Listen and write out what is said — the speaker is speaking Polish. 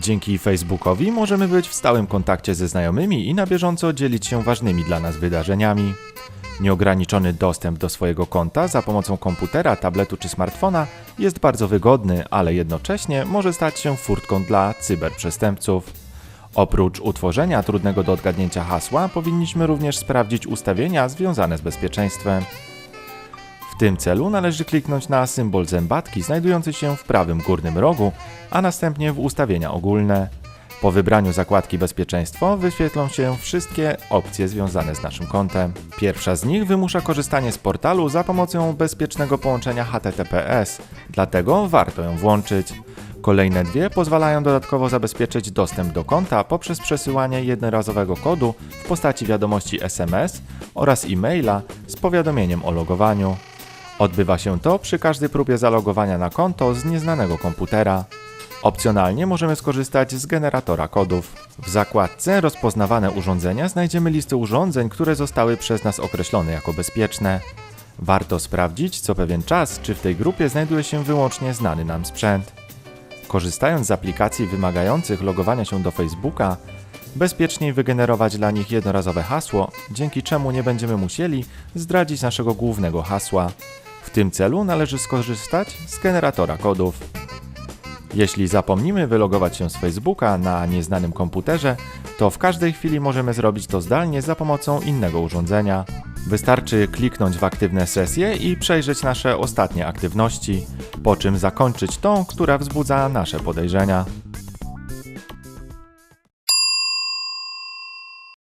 Dzięki Facebookowi możemy być w stałym kontakcie ze znajomymi i na bieżąco dzielić się ważnymi dla nas wydarzeniami. Nieograniczony dostęp do swojego konta za pomocą komputera, tabletu czy smartfona jest bardzo wygodny, ale jednocześnie może stać się furtką dla cyberprzestępców. Oprócz utworzenia trudnego do odgadnięcia hasła, powinniśmy również sprawdzić ustawienia związane z bezpieczeństwem. W tym celu należy kliknąć na symbol zębatki znajdujący się w prawym górnym rogu, a następnie w ustawienia ogólne. Po wybraniu zakładki Bezpieczeństwo wyświetlą się wszystkie opcje związane z naszym kontem. Pierwsza z nich wymusza korzystanie z portalu za pomocą bezpiecznego połączenia HTTPS, dlatego warto ją włączyć. Kolejne dwie pozwalają dodatkowo zabezpieczyć dostęp do konta poprzez przesyłanie jednorazowego kodu w postaci wiadomości SMS oraz e-maila z powiadomieniem o logowaniu. Odbywa się to przy każdej próbie zalogowania na konto z nieznanego komputera. Opcjonalnie możemy skorzystać z generatora kodów. W zakładce Rozpoznawane urządzenia znajdziemy listę urządzeń, które zostały przez nas określone jako bezpieczne. Warto sprawdzić co pewien czas, czy w tej grupie znajduje się wyłącznie znany nam sprzęt. Korzystając z aplikacji wymagających logowania się do Facebooka, bezpieczniej wygenerować dla nich jednorazowe hasło, dzięki czemu nie będziemy musieli zdradzić naszego głównego hasła. W tym celu należy skorzystać z generatora kodów. Jeśli zapomnimy wylogować się z Facebooka na nieznanym komputerze, to w każdej chwili możemy zrobić to zdalnie za pomocą innego urządzenia. Wystarczy kliknąć w aktywne sesje i przejrzeć nasze ostatnie aktywności, po czym zakończyć tą, która wzbudza nasze podejrzenia.